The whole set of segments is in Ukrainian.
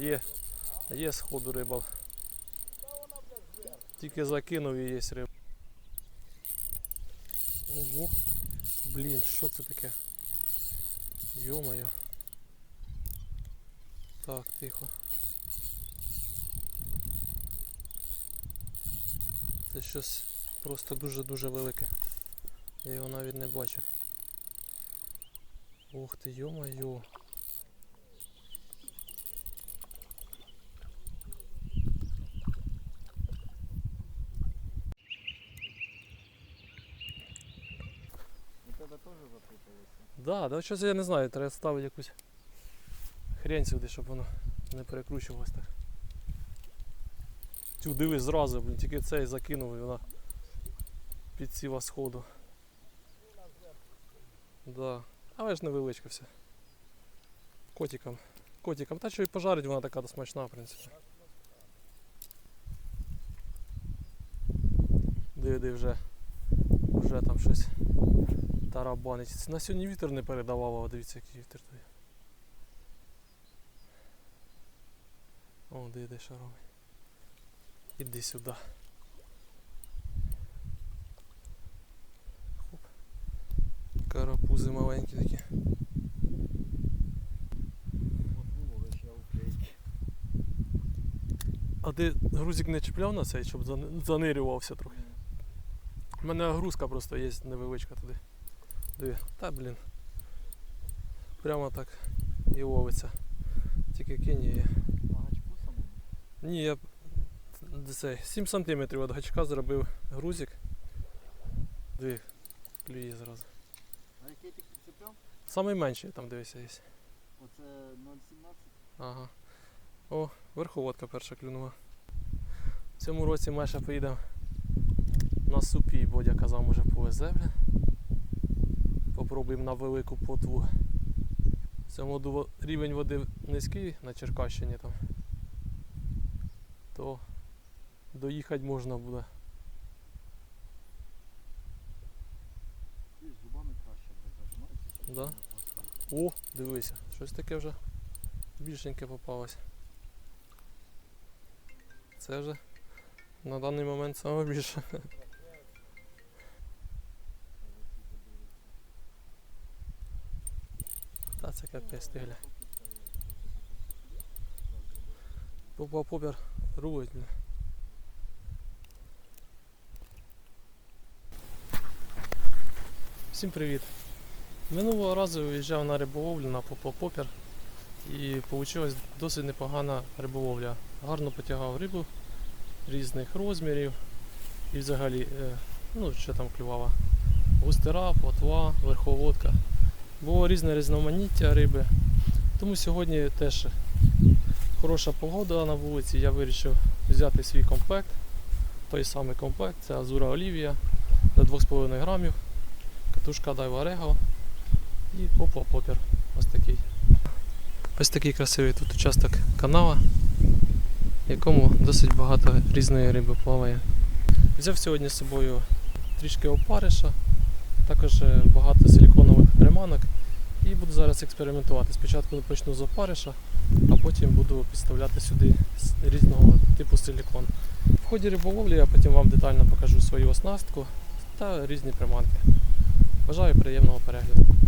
Є. Є сходу риба. Тільки закинув і є риба. Ого. Блін, що це таке? Йо-моє. Так, тихо. Це щось просто дуже-дуже велике. Я його навіть не бачу. Ух ти, йо-моє. У тебе теж запуталося? Да, да, щось я не знаю, треба ставити якусь хрень сюди, щоб воно не перекручувалось так. Тю, дивись зразу, блін, тільки цей закинув і вона підсіла сходу. Да. Але ж невеличка вся. Котиком. Котиком. Та що і пожарить, вона така смачна, в принципі. Диви, диви вже. Вже там щось тарабанить. На сьогодні вітер не передавав, а дивіться, який вітер туди. О, де йде шаровий. Іди сюди. Хоп. Карапузи маленькі такі. А ти грузик не чіпляв на цей, щоб занирювався трохи? У мене грузка просто є невеличка туди. Диви. Та блін. Прямо так і ловиться. Тільки кинь її. Ні, я цей, 7 см від гачка зробив грузик. Диви, клює зразу. А який ти прицепляв? Самий менший там дивися є. Оце 0,17? Ага. О, верховодка перша клюнула. В цьому році ще поїдемо на супі, Бодя казав, може повезе, бля. Попробуємо на велику потву. В цьому рівень води низький на Черкащині там. То доїхати можна буде. Зубами краще буде. Да? О, дивися, щось таке вже більшеньке попалось. Це вже на даний момент саме капець тигля. Попа попер рулить. бля. Всім привіт! Минулого разу виїжджав на риболовлю на попопопер і вийшла досить непогана риболовля. Гарно потягав рибу різних розмірів і взагалі, е, ну що там клювала, густера, плотва, верховодка. Було різне різноманіття риби. Тому сьогодні теж хороша погода на вулиці. Я вирішив взяти свій комплект. Той самий комплект, це Азура Олівія до 2,5 грамів, катушка Дайва Рего і попа попір. Ось такий. Ось такий красивий тут участок канала, в якому досить багато різної риби плаває. Взяв сьогодні з собою трішки опариша, також е, багато силіконових приманок і буду зараз експериментувати. Спочатку почну з опариша, а потім буду підставляти сюди різного типу силікон. В ході риболовлі я потім вам детально покажу свою оснастку та різні приманки. Бажаю приємного перегляду.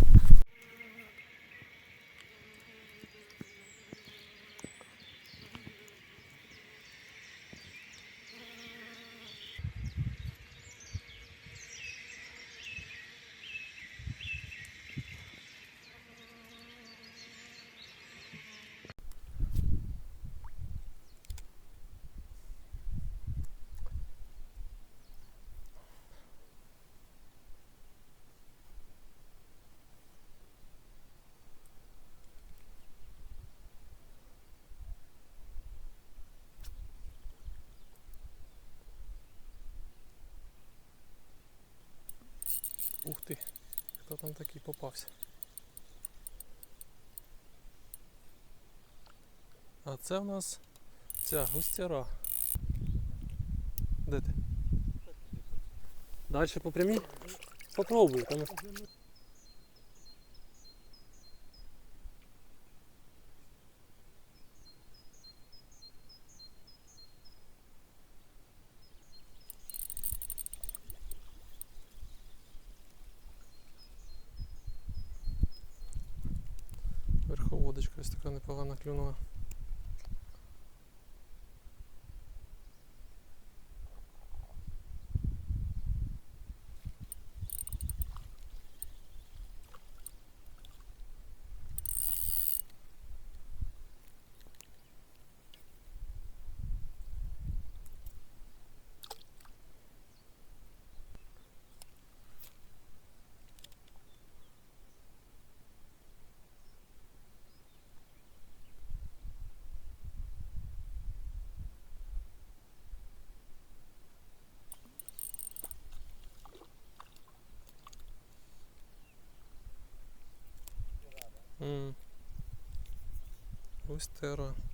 Ух ти, хто там такий попався? А це в нас ця густяра. Де ти? Далі по прямій? Попробуй. Там... непогано клюнула. Ось.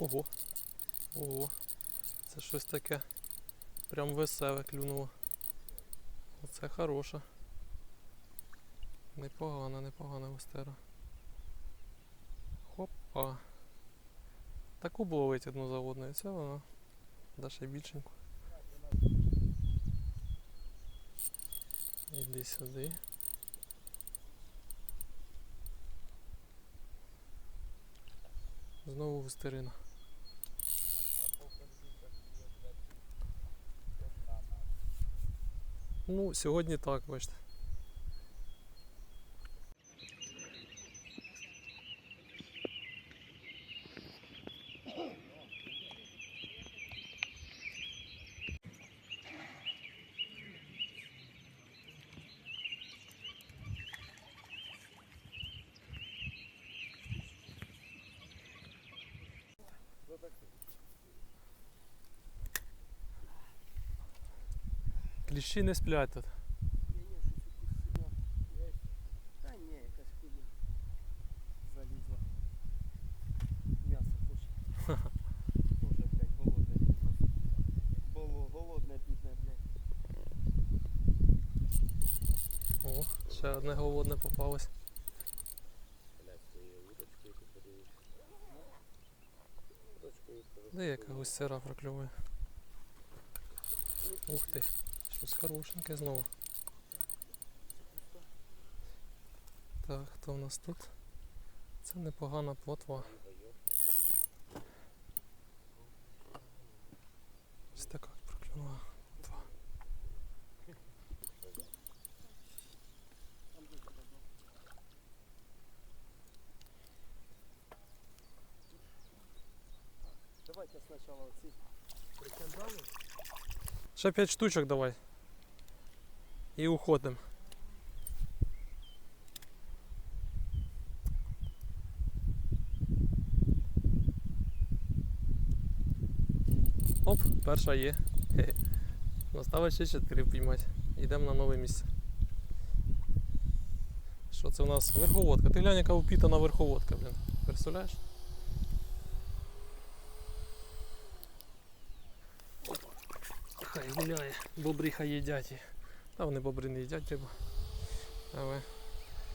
Ого. Ого. Це щось таке. Прям веселе клюнуло. Оце хороша. Непогана, непогана вестера. Хопа. Таку було ловить одну одною. Це вона. Да ще більшеньку. Іди сюди. Знову вестерина. Ну, сьогодні так, бачите. Кліщі не сплять тут. Та ні, якась хуйня. Залізла. М'ясо хоче. Тоже, блядь, голодне бідне. Голодне бідне, блядь. О, ще одне голодне попалось. Де яка гусяра прокльовує? Ух ти, щось хорошеньке знову. Так, хто в нас тут? Це непогана плотва. Ось така проклюнула плотва. Давайте спочатку оці прикандали. Ще 5 штучок давай. І уходимо. Оп, перша є. Осталось ще 4 піймати. Йдемо на нове місце. Що це у нас? Верховодка. Ти глянь, яка упітана верховодка, блін. Представляєш? Хай гуляє, бобри хай їдять. Та вони бобри не їдять рибу. Але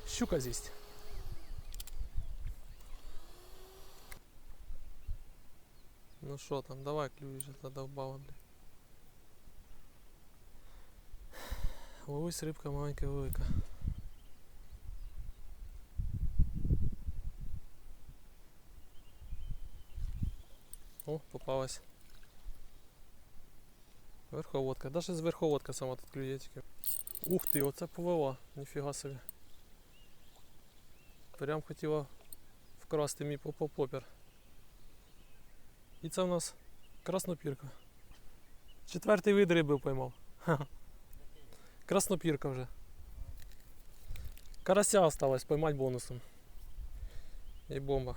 щука з'їсть. Ну що там, давай клюй вже задовбала, бля. Ось рибка маленька велика. О, попалась. Верховодка. Даже з верховодка сама тут клює тільки. Ух ти, оце повела, ніфіга собі. Прям хотіла вкрасти мій попопопер. І це в нас краснопірка. Четвертий вид риби поймав. Краснопірка вже. Карася осталось поймати бонусом. І бомба.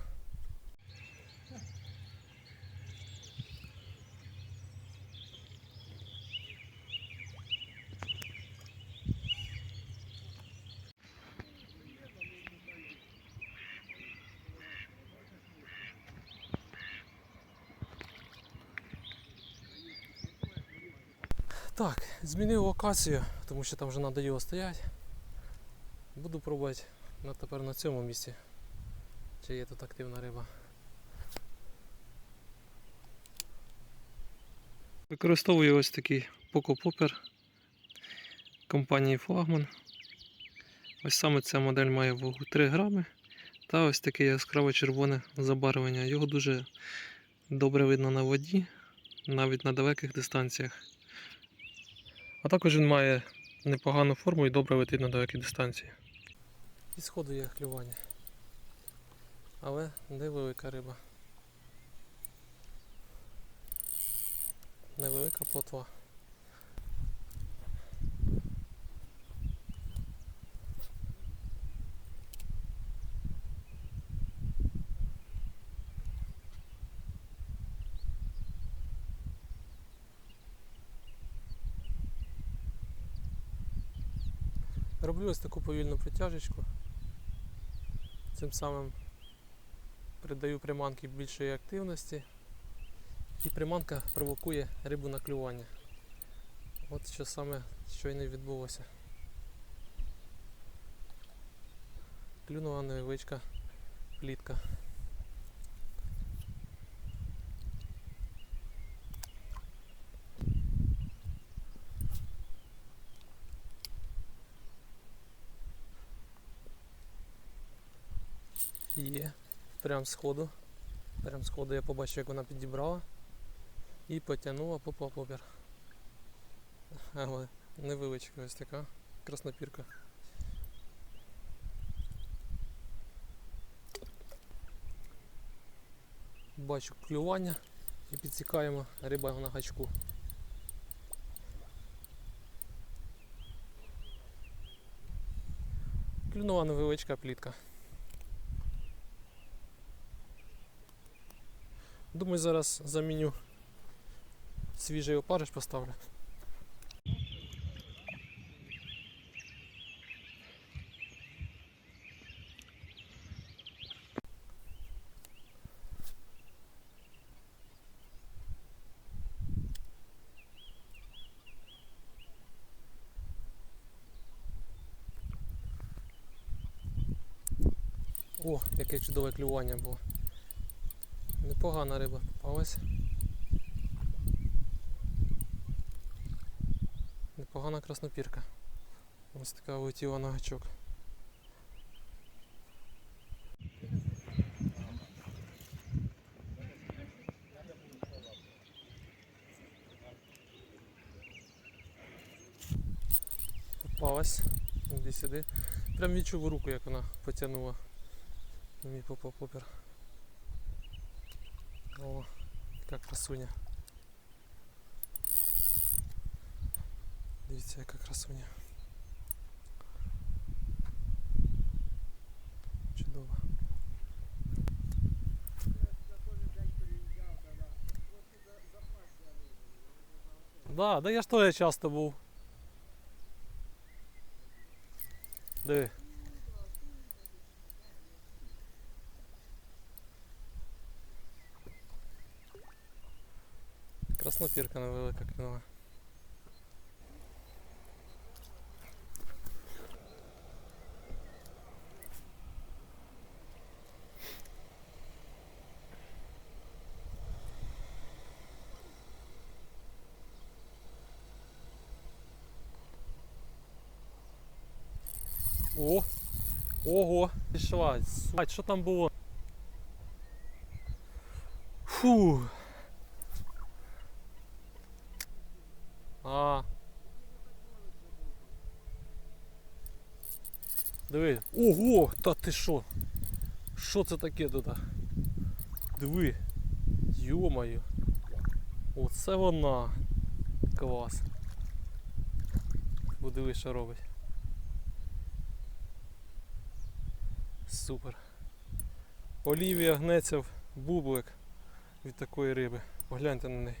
Так, змінив локацію, тому що там вже надоїло стояти. Буду пробувати на тепер на цьому місці. Чи є тут активна риба. Використовую ось такий покопопер компанії Флагман. Ось саме ця модель має вагу 3 грами та ось таке яскраво червоне забарвлення. Його дуже добре видно на воді, навіть на далеких дистанціях. А також він має непогану форму і добре летить на далекі дистанції. І сходу є клювання. Але невелика риба. Невелика плотва. Роблю ось таку повільну притяжечку. Цим самим придаю приманки більшої активності. І приманка провокує рибу на клювання. От що саме щойно відбулося. Клюнула невеличка плітка. Є. Прям з ходу. Прям з ходу я побачив, як вона підібрала і потягнула по попір. Але невеличка ось така краснопірка. Бачу клювання і підсікаємо риба на гачку. Клюнула невеличка плітка. Думаю, зараз заміню свіжий опариш поставлю. О, яке чудове клювання було. Непогана риба попалась. Непогана краснопірка. Ось така влетіла на гачок. Попалась. Іди сюди. Прям відчув руку, як вона потягнула. Мій попа-попер. О, яка красуня. Дивіться, яка красуня. Чудово. Да, да я ж теж часто був. Краснопірка невелика клюнула. О! Ого! Пішла. Су- Що там було? Фу. А. Диви. Ого! Та ти що? Що це таке тут? Диви. Йо-моє. Оце вона. Клас. Подиви, що робить. Супер. Олівія гнеться в бублик від такої риби. Погляньте на неї.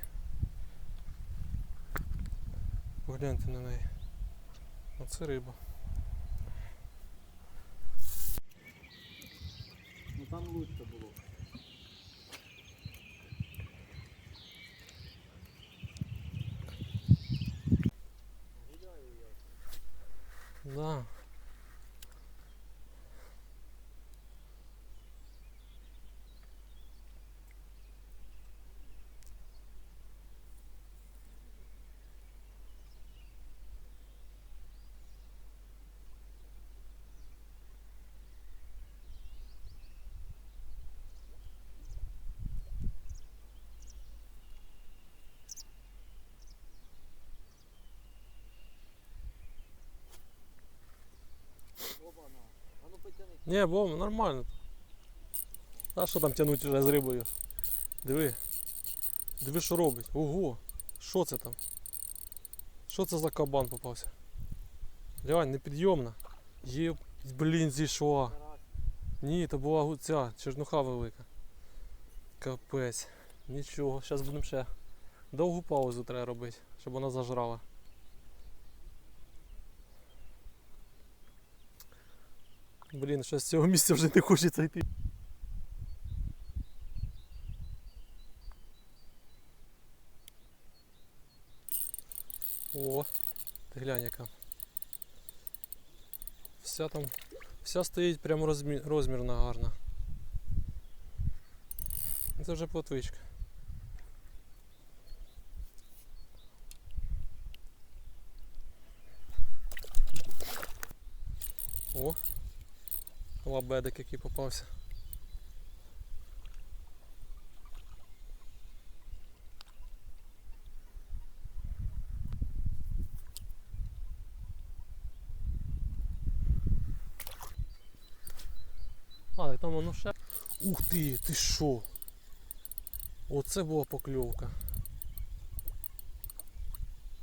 Погляньте на неї. Оце риба. Там лучше було. Да. Оба-на. Ну потяни. Ні, бо нормально. А що там тягнуть вже з рибою? Диви. Диви, що робить. Ого! Що це там? Що це за кабан попався? Глянь, непідйомна. Є, блін, зійшла. Ні, то була гу- ця чернуха велика. Капець. Нічого, зараз будемо ще. Довгу паузу треба робити, щоб вона зажрала. Блін, щось з цього місця вже не хочеться йти. О, ти глянь яка. Вся там Вся стоїть прямо розмі... розмірна гарна. Це вже плотвичка. О! Лабедик який попався. А, так там воно ще. Ух ти, ти що? Оце була покльовка.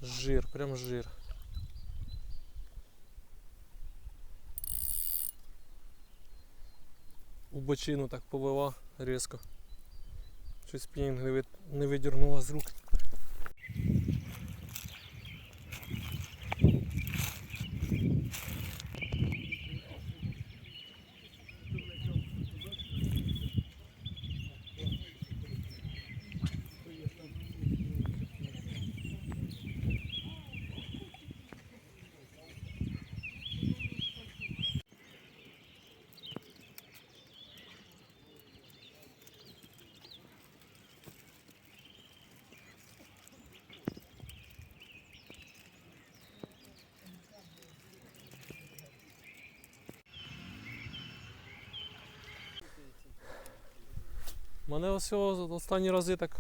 Жир, прям жир. Бочину так повела різко. Щось пінг не, від... не видірнула з рук. Мене ось останні рази так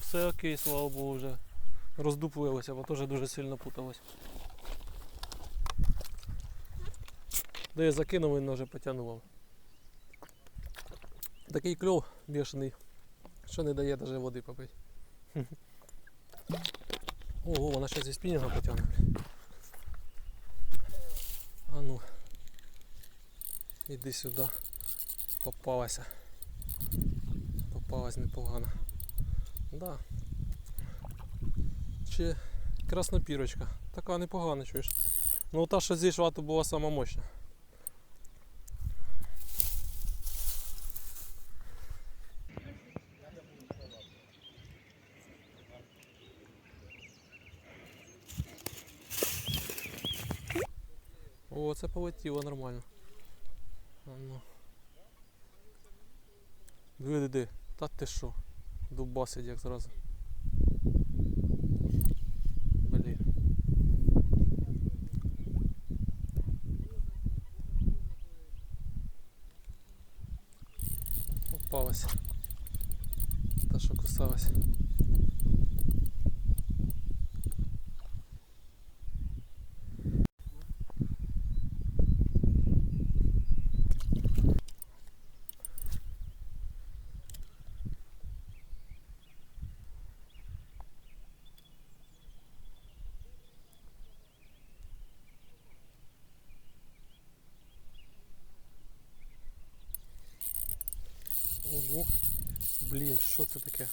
все окей, слава Богу, вже роздуплилося, бо теж дуже сильно путалось. Де я закинув, він вже потягнув. Такий кльов бешений, що не дає навіть води попити. Ого, вона ще зі спінінга потягне. А ну. Іди сюди. Попалася. Попалась непогано. Да. Чи краснопірочка. Така непогана, чуєш. Ну та, що зійшла, то була сама мощна. О, це полетіло нормально. Ну. Диви, диви, та ти що? Дубасить як зразу. Блін. Попалась. Та що кусалась. Ого, блін, що це таке?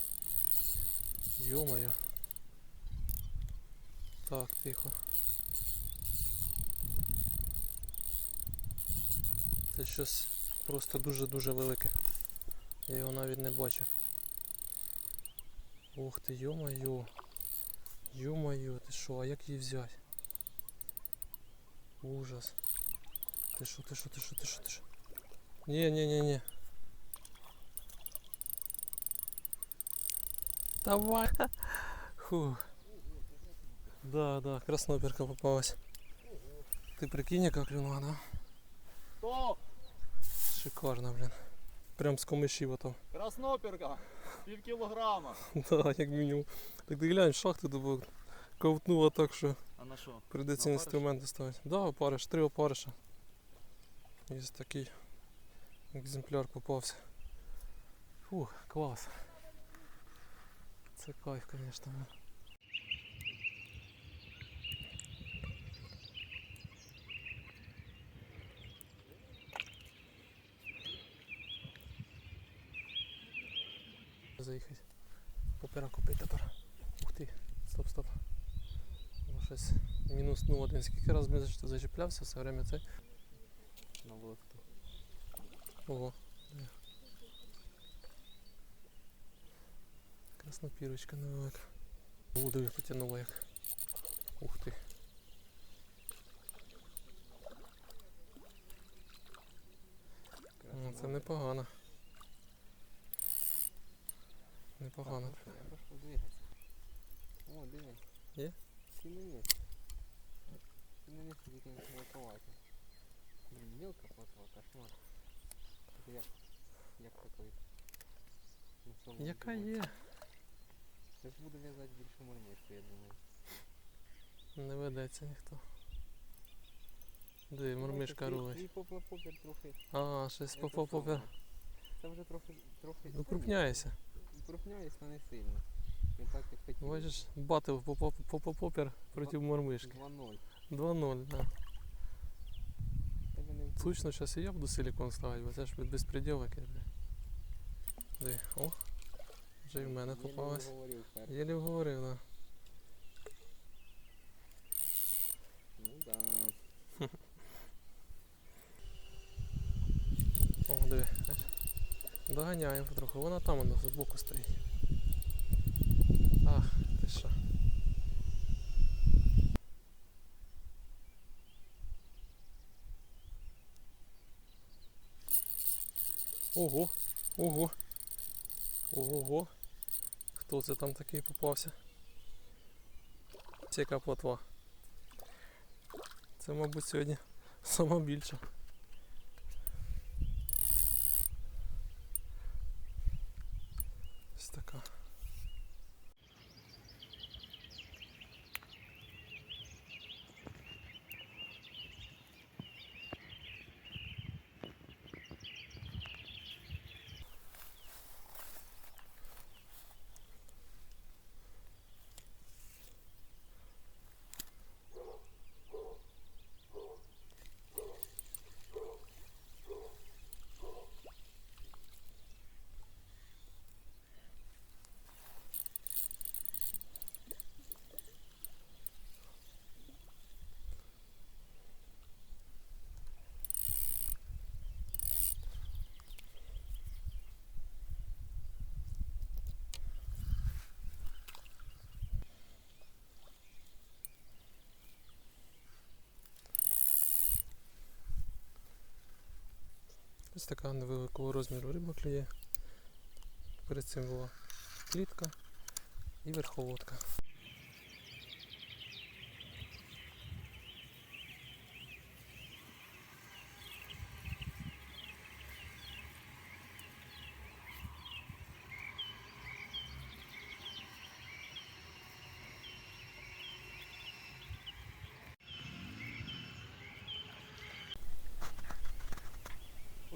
Йо-моє. Так, тихо. Це щось просто дуже-дуже велике. Я його навіть не бачу. Ух ти, йо-моє. Йо-моє, ти що, а як її взяти? Ужас. Ти що, ти що, ти що, ти що, ти що? Ні, ні, ні, ні. Давай. Фу. Да, да, красноперка попалась. Ты прикинь, яка клюнула, да? Стоп! Шикарно, блін. Прям з комишів там. Красноперка! Пів кілограма. Да, як мінімум. Так ти глянь, шахти добу ковтнула так, що А на що? прийдеться інструменти ставити. Да, опариш, три опариша. Є такий екземпляр попався. Фух, клас. Це кайф, звісно. Заїхати. Попера купити тепер. Ух ти. Стоп, стоп. Бо щось мінус ну один. Скільки разів зачіплявся все время це? На лодку. Ого. Де? Краснопірочка невелика. О, диви, потягнула як. Ух ти. Ну, це непогано. Непогано. О, диви. Є? Сіненіс. Сіненіс тільки не. Блін, мілка плотва, кошмар. Як, як такий? Яка дні. є? Ж буде в'язати більше мормишку, я думаю. Не ведеться ніхто. Диви, мормишка Бачиш, рулить. І трохи. А, щось це попав попер. Це вже трохи, трохи. Укрупняється. Укрупняється, але не сильно. Не так, як хотів. Бачиш, батл попер проти мормишки. 2-0. 2-0, да. Тебе не Точно, зараз і я буду силикон ставити, бо це ж безпреділ якийсь, бля. Диви, о, вже і в мене попалась. Єлі вговорив, да. Ну да. О, диви? Доганяємо потроху. Вона там вона збоку стоїть. Ах, ти що. Ого, ого. Ого. Хто це там такий попався? Це яка плотва. Це, мабуть, сьогодні сама більша. Ось така. Ось така невеликого розміру риба клює. Перед цим була клітка і верховодка.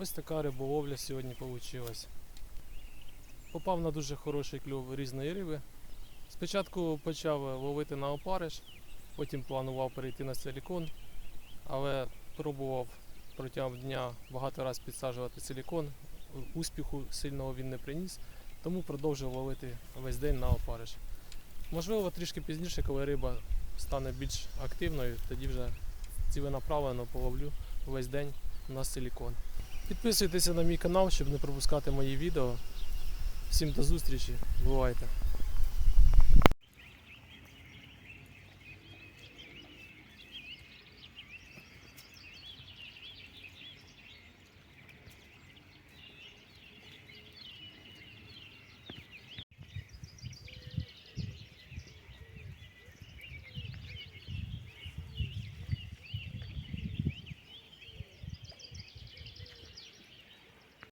Ось така риболовля сьогодні вийшла. Попав на дуже хороший кльов різної риби. Спочатку почав ловити на опариш, потім планував перейти на силікон, але пробував протягом дня багато разів підсаджувати силікон. Успіху сильного він не приніс, тому продовжив ловити весь день на опариш. Можливо, трішки пізніше, коли риба стане більш активною, тоді вже ціленаправлено половлю весь день на силікон. Підписуйтеся на мій канал, щоб не пропускати мої відео. Всім до зустрічі, бувайте!